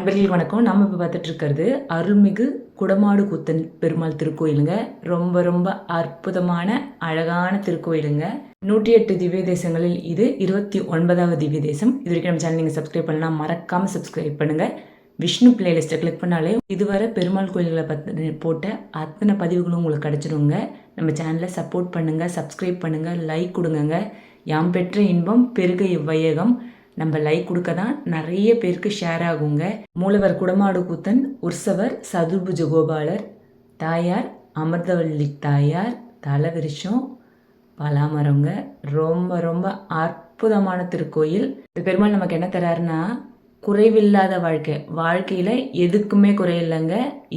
நண்பர்கள் வணக்கம். நம்ம இப்போ பார்த்துட்டு இருக்கிறது அருள்மிகு குடமாடு கூத்தன் பெருமாள் திருக்கோயிலுங்க. ரொம்ப ரொம்ப அற்புதமான அழகான திருக்கோயிலுங்க. நூற்றி எட்டு திவ்ய தேசங்களில் இது இருபத்தி ஒன்பதாவது திவ்ய தேசம். இது வரைக்கும் நம்ம சேனல் நீங்கள் சப்ஸ்கிரைப் பண்ணலாம் மறக்காமல் சப்ஸ்கிரைப் பண்ணுங்க. விஷ்ணு பிளேலிஸ்ட்டை கிளிக் பண்ணாலே இதுவரை பெருமாள் கோயில்களை பற்றி போட்ட அத்தனை பதிவுகளும் உங்களுக்கு கிடச்சிருங்க நம்ம சேனலை சப்போர்ட் பண்ணுங்கள் சப்ஸ்கிரைப் பண்ணுங்கள் லைக் கொடுங்கங்க. யாம் பெற்ற இன்பம் பெருக இவ்வையகம் நம்ம லைக் கொடுக்க தான் நிறைய பேருக்கு ஷேர் ஆகுங்க. மூலவர் குடமாடு கூத்தன் உற்சவர் சதுர்புஜ கோபாலர் தாயார் அமிர்தவள்ளி தாயார் தலவிருஷம் பலாமரங்க ரொம்ப ரொம்ப அற்புதமான திருக்கோயில். இந்த பெருமாள் நமக்கு என்ன தராருன்னா குறைவில்லாத வாழ்க்கை. வாழ்க்கையில் எதுக்குமே குறை இல்லைங்க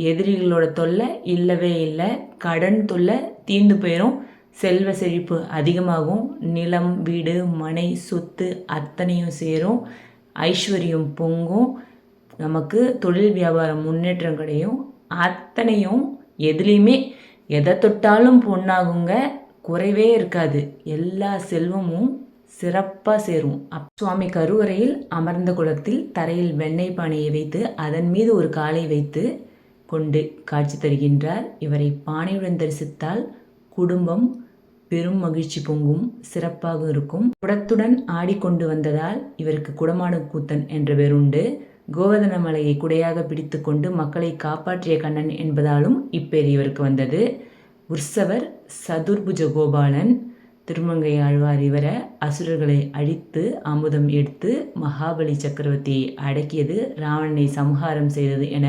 எதிரிகளோட தொல்லை இல்லவே இல்லை. கடன் தொல்லை தீர்ந்து போயிடும் செல்வ செழிப்பு அதிகமாகும். நிலம் வீடு மனை சொத்து அத்தனையும் சேரும். ஐஸ்வர்யம் பொங்கும். நமக்கு தொழில் வியாபாரம் முன்னேற்றம் கிடையும். அத்தனையும் எதுலேயுமே எதை தொட்டாலும் பொண்ணாகுங்க குறைவே இருக்காது. எல்லா செல்வமும் சிறப்பாக சேரும். அப் சுவாமி கருவறையில் அமர்ந்த குளத்தில் தரையில் வெண்ணெய் பானையை வைத்து அதன் மீது ஒரு காலை வைத்து கொண்டு காட்சி தருகின்றார். இவரை பானையுடன் தரிசித்தால் குடும்பம் பெரும் மகிழ்ச்சி பொங்கும் சிறப்பாக இருக்கும். குடத்துடன் ஆடிக்கொண்டு வந்ததால் இவருக்கு குடமாடு கூத்தன் என்ற பேருண்டு. கோவர்தன மலையை குடையாக பிடித்து கொண்டு மக்களை காப்பாற்றிய கண்ணன் என்பதாலும் இப்பேர் இவருக்கு வந்தது. உற்சவர் சதுர்புஜ கோபாலன் திருமங்கை ஆழ்வார் இவரை அசுரர்களை அழித்து அமுதம் எடுத்து மகாபலி சக்கரவர்த்தியை அடக்கியது ராவணனை சம்ஹாரம் செய்தது என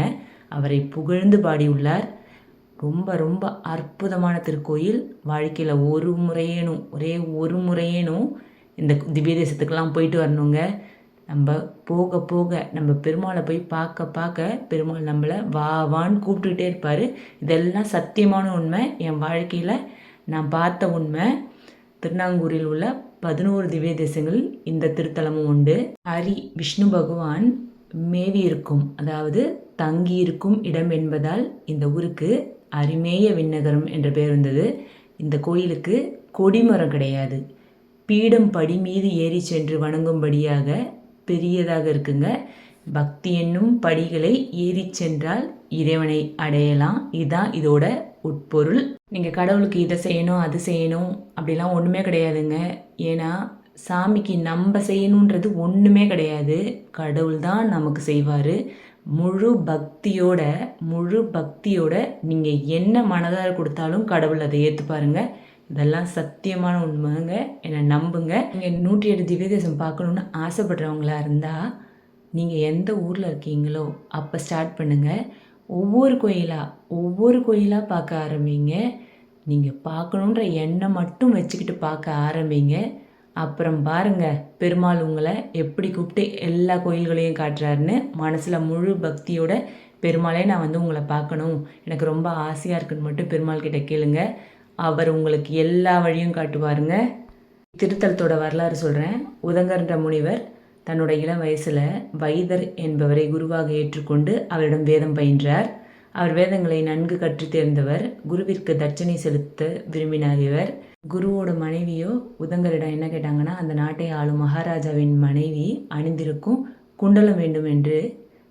அவரை புகழ்ந்து பாடியுள்ளார். ரொம்ப ரொம்ப அற்புதமான திருக்கோயில். வாழ்க்கையில் ஒரு முறையேனும் ஒரே ஒரு முறையேனும் இந்த திவ்ய தேசத்துக்கெல்லாம் போயிட்டு வரணுங்க. நம்ம போக போக நம்ம பெருமாளை போய் பார்க்க பார்க்க பெருமாள் நம்மளை வா வான்னு கூப்பிட்டுக்கிட்டே இருப்பார். இதெல்லாம் சத்தியமான உண்மை. என் வாழ்க்கையில் நான் பார்த்த உண்மை. திருநாங்கூரில் உள்ள பதினோரு திவ்ய தேசங்களில் இந்த திருத்தலமும் உண்டு. ஹரி விஷ்ணு பகவான் மேவி இருக்கும் அதாவது தங்கி இருக்கும் இடம் என்பதால் இந்த ஊருக்கு அருமேய விண்ணகரம் என்ற பெயர் வந்தது இந்த கோயிலுக்கு கொடிமரம் கிடையாது. பீடம் படி மீது ஏறி சென்று வணங்கும்படியாக பெரியதாக இருக்குங்க. பக்தி என்னும் படிகளை ஏறி சென்றால் இறைவனை அடையலாம். இதுதான் இதோட உட்பொருள். நீங்கள் கடவுளுக்கு இதை செய்யணும் அது செய்யணும் அப்படிலாம் ஒன்றுமே கிடையாதுங்க. ஏன்னா சாமிக்கு நம்ம செய்யணுன்றது ஒன்றுமே கிடையாது. கடவுள் தான் நமக்கு செய்வார். முழு பக்தியோட முழு பக்தியோட நீங்கள் என்ன மனதார கொடுத்தாலும் கடவுள் அதை ஏற்றுப்பாருங்க இதெல்லாம் சத்தியமான உண்மைங்க. என்னை நம்புங்க. நீங்கள் நூற்றி எட்டு திவ்யதேசம் பார்க்கணுன்னு ஆசைப்படுறவங்களா இருந்தால் நீங்கள் எந்த ஊரில் இருக்கீங்களோ அப்போ ஸ்டார்ட் பண்ணுங்கள் ஒவ்வொரு கோயிலாக ஒவ்வொரு கோயிலாக பார்க்க ஆரம்பிங்க. நீங்கள் பார்க்கணுன்ற எண்ணம் மட்டும் வச்சுக்கிட்டு பார்க்க ஆரம்பிங்க. அப்புறம் பாருங்க பெருமாள் உங்களை எப்படி கூப்பிட்டு எல்லா கோயில்களையும் காட்டுறாருன்னு மனசில் முழு பக்தியோட பெருமாளே நான் வந்து உங்களை பார்க்கணும். எனக்கு ரொம்ப ஆசையாக இருக்குன்னு மட்டும் பெருமாள் கிட்ட கேளுங்க. அவர் உங்களுக்கு எல்லா வழியும் காட்டுவாருங்க. திருத்தலத்தோட வரலாறு சொல்கிறேன் உதங்கர்ன்ற முனிவர் தன்னோட இளம் வயசில் வைதர் என்பவரை குருவாக ஏற்றுக்கொண்டு அவரிடம் வேதம் பயின்றார். அவர் வேதங்களை நன்கு கற்று தேர்ந்தவர். குருவிற்கு தட்சணை செலுத்த விரும்பினார் இவர். குருவோட மனைவியோ உதங்கரிடம் என்ன கேட்டாங்கன்னா அந்த நாட்டை ஆளும் மகாராஜாவின் மனைவி அணிந்திருக்கும் குண்டலம் வேண்டும் என்று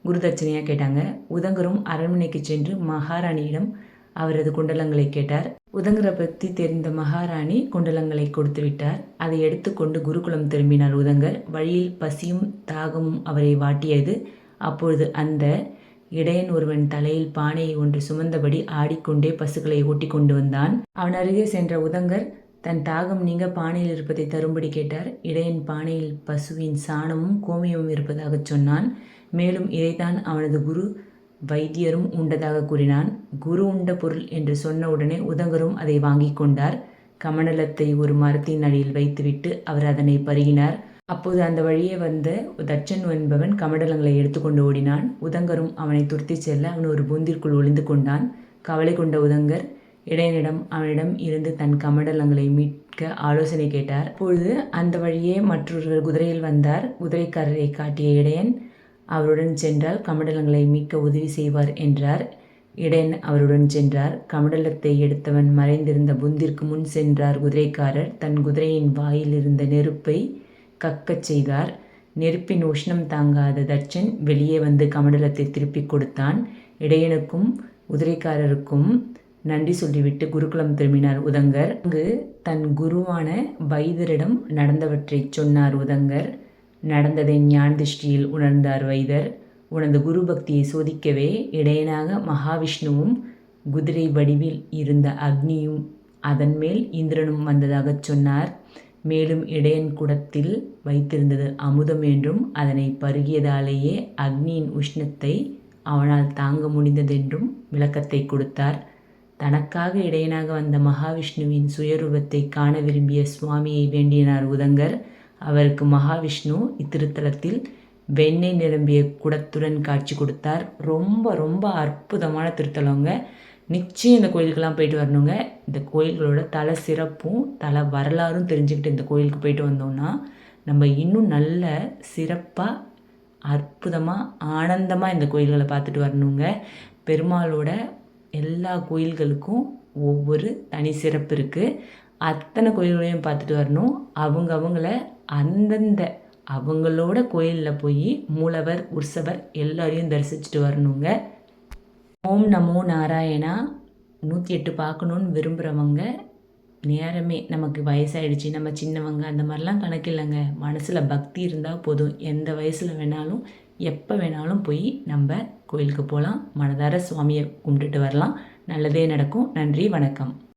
குரு தட்சணையாக கேட்டாங்க. உதங்கரும் அரண்மனைக்கு சென்று மகாராணியிடம் அவரது குண்டலங்களை கேட்டார். உதங்கரை பற்றி தெரிந்த மகாராணி குண்டலங்களை கொடுத்து விட்டார். அதை எடுத்துக்கொண்டு குருகுலம் திரும்பினார் உதங்கர். வழியில் பசியும் தாகமும் அவரை வாட்டியது. அப்பொழுது அந்த இடையன் ஒருவன் தலையில் பானையை ஒன்று சுமந்தபடி ஆடிக்கொண்டே பசுக்களை ஓட்டி கொண்டு வந்தான். அவன் அருகே சென்ற உதங்கர் தன் தாகம் நீங்க பானையில் இருப்பதை தரும்படி கேட்டார். இடையன் பானையில் பசுவின் சாணமும் கோமியமும் இருப்பதாகச் சொன்னான். மேலும் இதைத்தான் அவனது குரு வைத்தியரும் உண்டதாக கூறினான். குரு உண்ட பொருள் என்று சொன்ன உடனே உதங்கரும் அதை வாங்கி கொண்டார். கமண்டலத்தை ஒரு மரத்தின் அடியில் வைத்துவிட்டு அவர் அதனை பருகினார். அப்போது அந்த வழியே வந்த தட்சன் என்பவன் கமடலங்களை எடுத்துக்கொண்டு ஓடினான். உதங்கரும் அவனை துரத்தி செல்ல அவன் ஒரு பூந்திற்குள் ஒளிந்து கொண்டான். கவலை கொண்ட உதங்கர் இடையனிடம் அவனிடம் இருந்து தன் கமடலங்களை மீட்க ஆலோசனை கேட்டார். அப்பொழுது அந்த வழியே மற்றொருவர் குதிரையில் வந்தார். குதிரைக்காரரை காட்டிய இடையன் அவருடன் சென்றால் கமடலங்களை மீட்க உதவி செய்வார் என்றார். இடையன் அவருடன் சென்றார். கமடலத்தை எடுத்தவன் மறைந்திருந்த புந்திற்கு முன் சென்றார் குதிரைக்காரர். தன் குதிரையின் வாயில் இருந்த நெருப்பை கக்கச் செய்தார். நெருப்பின் உஷ்ணம் தாங்காத தட்சன் வெளியே வந்து கமண்டலத்தை திருப்பிக் கொடுத்தான். இடையனுக்கும் குதிரைக்காரருக்கும் நன்றி சொல்லிவிட்டு குருகுலம் திரும்பினார் உதங்கர். அங்கு தன் குருவான வைதரிடம் நடந்தவற்றைச் சொன்னார் உதங்கர். நடந்ததை ஞான திருஷ்டியில் உணர்ந்தார் வைதர். உனது குரு பக்தியை சோதிக்கவே இடையனாக மகாவிஷ்ணுவும் குதிரை வடிவில் இருந்த அக்னியும் அதன் மேல் இந்திரனும் வந்ததாகச் சொன்னார். மேலும் இடையன் குடத்தில் வைத்திருந்தது அமுதம் என்றும் அதனை பருகியதாலேயே அக்னியின் உஷ்ணத்தை அவனால் தாங்க முடிந்ததென்றும் விளக்கத்தை கொடுத்தார். தனக்காக இடையனாக வந்த மகாவிஷ்ணுவின் சுயரூபத்தை காண விரும்பிய சுவாமியை வேண்டினார் உதங்கர். அவருக்கு மகாவிஷ்ணு இத்திருத்தலத்தில் வெண்ணெய் நிரம்பிய குடத்துடன் காட்சி கொடுத்தார். ரொம்ப ரொம்ப அற்புதமான திருத்தலங்க. நிச்சயம் இந்த கோயிலுக்கெல்லாம் போயிட்டு வரணுங்க. இந்த கோயில்களோட தலை சிறப்பும் தலை வரலாறும் தெரிஞ்சுக்கிட்டு இந்த கோயிலுக்கு போயிட்டு வந்தோம்னா நம்ம இன்னும் நல்ல சிறப்பாக அற்புதமாக ஆனந்தமாக இந்த கோயில்களை பார்த்துட்டு வரணுங்க. பெருமாளோட எல்லா கோயில்களுக்கும் ஒவ்வொரு தனி சிறப்பு இருக்குது அத்தனை கோயில்களையும் பார்த்துட்டு வரணும். அவங்க அவங்கள அந்தந்த அவங்களோட கோயிலில் போய் மூலவர் உற்சவர் எல்லாரையும் தரிசிச்சுட்டு வரணுங்க. ஓம் நமோ நாராயணா. நூற்றி எட்டு பார்க்கணுன்னு விரும்புகிறவங்க நேரமே நமக்கு வயசாயிடுச்சு நம்ம சின்னவங்க அந்த மாதிரிலாம் கணக்கில்லைங்க மனசில் பக்தி இருந்தால் போதும். எந்த வயசில் வேணாலும் எப்போ வேணாலும் போய் நம்ம கோயிலுக்கு போகலாம் மனதார சுவாமியை கும்பிட்டுட்டு வரலாம். நல்லதே நடக்கும். நன்றி வணக்கம்.